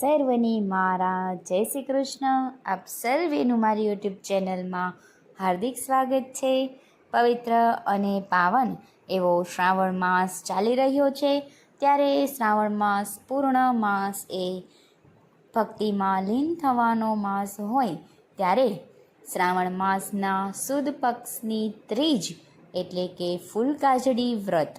સર્વની મારા. જય શ્રી કૃષ્ણ. આપ સર્વેનું મારી યુટ્યુબ ચેનલમાં હાર્દિક સ્વાગત છે. પવિત્ર અને પાવન એવો શ્રાવણ માસ ચાલી રહ્યો છે. ત્યારે શ્રાવણ માસ, પૂર્ણ માસ એ ભક્તિમાં લીન થવાનો માસ હોય ત્યારે શ્રાવણ માસના સુદ પક્ષની ત્રીજ એટલે કે ફૂલકાજડી વ્રત.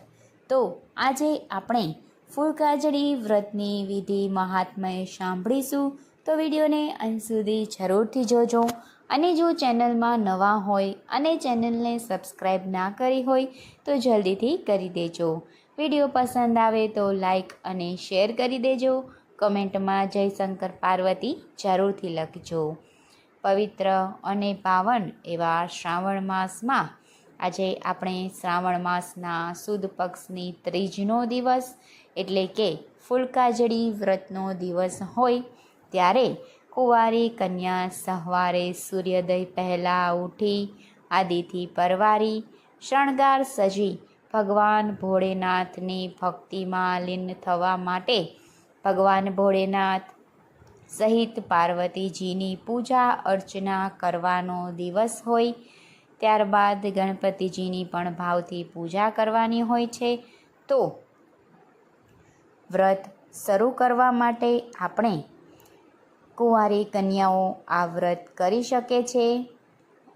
તો આજે આપણે ફૂલકાજડી વ્રતની વિધિ મહાત્મય સાંભળીશું. તો વિડીયોને અંત સુધી જરૂરથી જોજો. અને જો ચેનલમાં નવા હોય અને ચેનલને સબસ્ક્રાઈબ ના કરી હોય, તો જલ્દીથી કરી દેજો. વીડિયો પસંદ આવે તો લાઈક અને શેર કરી દેજો. કમેન્ટમાં જયશંકર પાર્વતી જરૂરથી લખજો. પવિત્ર અને પાવન એવા શ્રાવણ માસમાં આજે આપણે શ્રાવણ માસના સુદ પક્ષની ત્રીજનો દિવસ એટલે કે ફૂલકાજડી વ્રતનો દિવસ હોય ત્યારે કુંવારી કન્યા સવારે સૂર્યોદય પહેલાં ઉઠી, આદિથી પરવારી, શણગાર સજી ભગવાન ભોળેનાથની ભક્તિમાં લીન થવા માટે ભગવાન ભોળેનાથ સહિત પાર્વતીજીની પૂજા અર્ચના કરવાનો દિવસ હોય. ત્યારબાદ ગણપતિજીની પણ ભાવથી પૂજા કરવાની હોય છે. તો વ્રત શરૂ કરવા માટે આપણે કુંવારી કન્યાઓ આ વ્રત કરી શકે છે.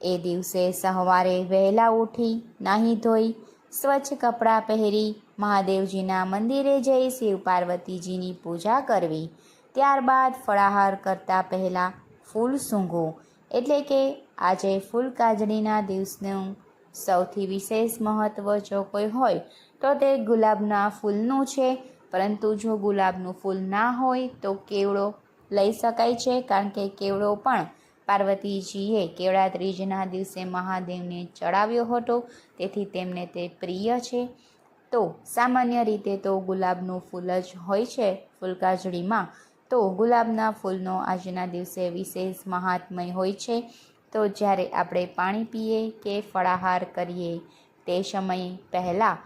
એ દિવસે સવારે વહેલા ઉઠી, નાહી ધોઈ, સ્વચ્છ કપડાં પહેરી, મહાદેવજીના મંદિરે જઈ શિવ પાર્વતીજીની પૂજા કરવી. ત્યારબાદ ફળાહાર કરતાં પહેલાં ફૂલ સૂંઘવું. એટલે કે આજે ફૂલ કાજળીના દિવસનું સૌથી વિશેષ મહત્ત્વ જો કોઈ હોય, તો તે ગુલાબના ફૂલનું છે. પરંતુ જો ગુલાબનું ફૂલ ના હોય તો કેવડો લઈ શકાય છે? કારણ કે કેવડો પણ. પાર્વતીજીએ કેવડા ત્રીજના દિવસે મહાદેવને ચડાવ્યો હતો. તેથી તેમને તે પ્રિય છે. તો સામાન્ય રીતે તો ગુલાબનું ફૂલ જ હોય છે ફૂલકાજળીમાં તો ગુલાબના ફૂલનો આજના દિવસે વિશેષ મહાત્મય હોય છે. તો જ્યારે આપણે પાણી પીએ કે ફળાહાર કરીએ તે સમયે પહેલાં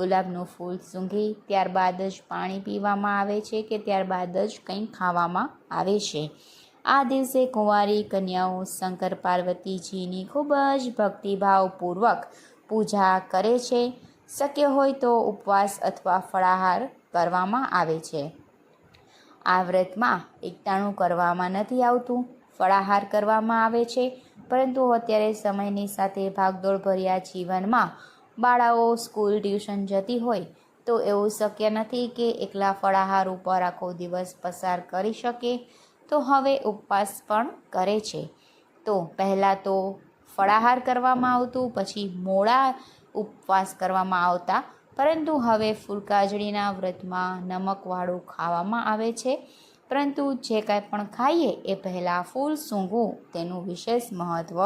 ગુલાબનું ફૂલ સૂંઘી ત્યારબાદ જ પાણી પીવામાં આવે છે કે ત્યારબાદ જ કંઈ ખાવામાં આવે છે. આ દિવસે કુંવારી, કન્યાઓ, શંકર પાર્વતીજીની ખૂબ જ ભક્તિભાવપૂર્વક પૂજા કરે છે. શક્ય હોય તો ઉપવાસ અથવા ફળાહાર કરવામાં આવે છે. આ વ્રતમાં એકટાણું કરવામાં નથી આવતું, ફળાહાર કરવામાં આવે છે, પરંતુ અત્યારે સમયની સાથે ભાગદોડ ભર્યા જીવનમાં બાળાઓ સ્કૂલ ટ્યુશન જતી હોય તો એવું શક્ય નથી કે એકલા ફળાહાર ઉપર આખો દિવસ પસાર કરી શકે. તો હવે ઉપવાસ પણ કરે છે. તો પહેલાં તો ફળાહાર કરવામાં આવતું, પછી મોડા ઉપવાસ કરવામાં આવતા, પરંતુ હવે ફૂલકાજળીના વ્રતમાં નમકવાળું ખાવામાં આવે છે. પરંતુ જે કાંઈ પણ ખાઈએ એ પહેલાં ફૂલ સૂંઘવું તેનું વિશેષ મહત્ત્વ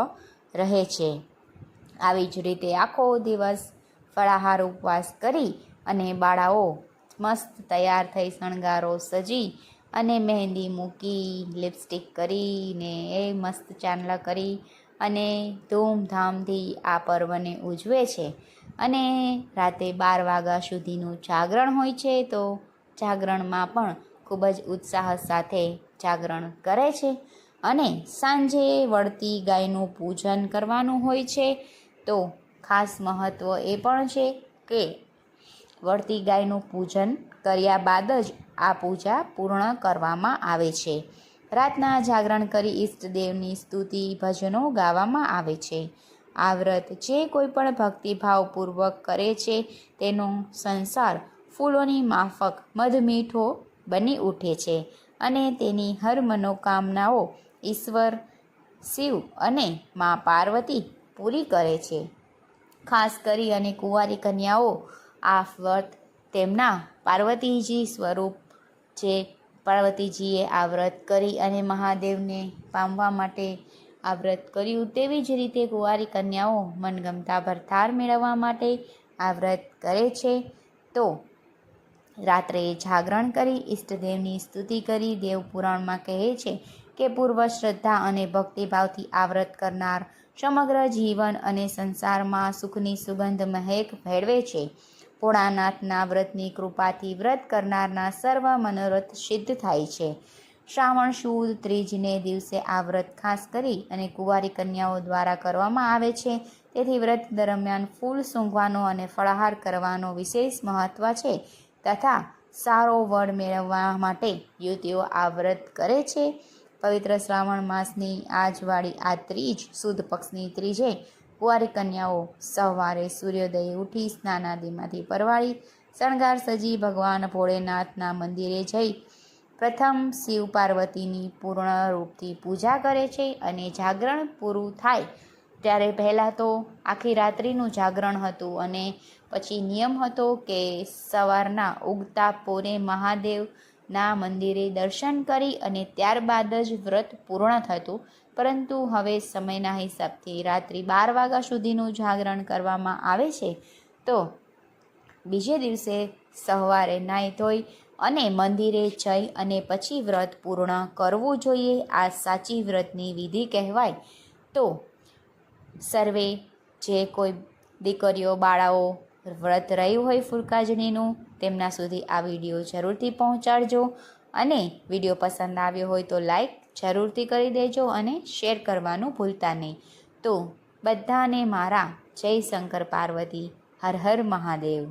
રહે છે. આવી જ રીતે આખો દિવસ ફળાહાર ઉપવાસ કરી અને બાળાઓ મસ્ત તૈયાર થઈ શણગારો સજી અને મહેંદી મૂકી લિપસ્ટિક કરીને એ મસ્ત ચાંદલા કરી અને ધૂમધામથી આ પર્વને ઉજવે છે. અને રાતે બાર વાગ્યા સુધીનું જાગરણ હોય છે તો જાગરણમાં પણ ખૂબ જ ઉત્સાહ સાથે જાગરણ કરે છે અને સાંજે વળતી ગાયનું પૂજન કરવાનું હોય છે તો ખાસ મહત્ત્વ એ પણ છે કે વળતી ગાયનું પૂજન કર્યા બાદ જ આ પૂજા પૂર્ણ કરવામાં આવે છે. રાતના જાગરણ કરી ઈષ્ટદેવની સ્તુતિ, ભજનો ગાવામાં આવે છે. આ વ્રત જે કોઈ પણ ભક્તિભાવપૂર્વક કરે છે તેનો સંસાર ફૂલોની માફક મધમીઠો બની ઉઠે છે અને તેની હર મનોકામનાઓ ઈશ્વર, શિવ અને મા પાર્વતી પૂરી કરે છે. ખાસ કરી અને કુંવારી કન્યાઓ આ વ્રત તેમના પાર્વતીજી સ્વરૂપ જે પાર્વતીજીએ આ વ્રત કરી અને મહાદેવને પામવા માટે આ વ્રત કર્યું. તેવી જ રીતે કુંવારી કન્યાઓ મનગમતા ભરથાર મેળવવા માટે આ વ્રત કરે છે. તો રાત્રે જાગરણ કરી ઈષ્ટદેવની સ્તુતિ કરી. દેવપુરાણમાં કહે છે કે પૂર્વ શ્રદ્ધા અને ભક્તિભાવથી આવ્રત કરનાર સમગ્ર જીવન અને સંસારમાં સુખની સુગંધ મહેક ભેળવે છે. ભોળાનાથના વ્રતની કૃપાથી વ્રત કરનારના સર્વ મનોરથ સિદ્ધ થાય છે. શ્રાવણ સુદ ત્રીજને દિવસે આ વ્રત ખાસ કરી અને કુંવારી કન્યાઓ દ્વારા કરવામાં આવે છે. તેથી વ્રત દરમિયાન ફૂલ સૂંઘવાનો અને ફળાહાર કરવાનો વિશેષ મહત્ત્વ છે તથા સારો વડ મેળવવા માટે યુવતીઓ આ વ્રત કરે છે. પવિત્ર શ્રાવણ માસની આજવાળી આ ત્રીજ સુદ પક્ષની ત્રીજે કુંવારી કન્યાઓ સવારે સૂર્યોદયે ઉઠી સ્નાનાદિમાંથી પરવાળી, શણગાર સજી ભગવાન ભોળેનાથના મંદિરે જઈ પ્રથમ શિવ પાર્વતીની પૂર્ણ રૂપથી પૂજા કરે છે અને જાગરણ પૂરું થાય ત્યારે પહેલાં તો આખી રાત્રિનું જાગરણ હતું અને પછી નિયમ હતો કે સવારના ઉગતા પોરે મહાદેવના મંદિરે દર્શન કરી અને ત્યારબાદ જ વ્રત પૂર્ણ થતું. પરંતુ હવે સમયના હિસાબથી રાત્રિ બાર વાગ્યા સુધીનું જાગરણ કરવામાં આવે છે. તો બીજે દિવસે સવારે નાહી ધોઈ અને મંદિરે જઈ અને પછી વ્રત પૂર્ણ કરવું જોઈએ, આ સાચી વ્રતની વિધિ કહેવાય. તો સર્વે જે કોઈ દીકરીઓ, બાળાઓ વ્રત રહ્યું હોય ફૂલકાજણીનું તેમના સુધી આ વીડિયો જરૂરથી પહોંચાડજો. અને વીડિયો પસંદ આવ્યો હોય તો લાઈક જરૂરથી કરી દેજો અને શેર કરવાનું ભૂલતા નહીં. તો બધાને મારા જય શંકર પાર્વતી, હર હર મહાદેવ.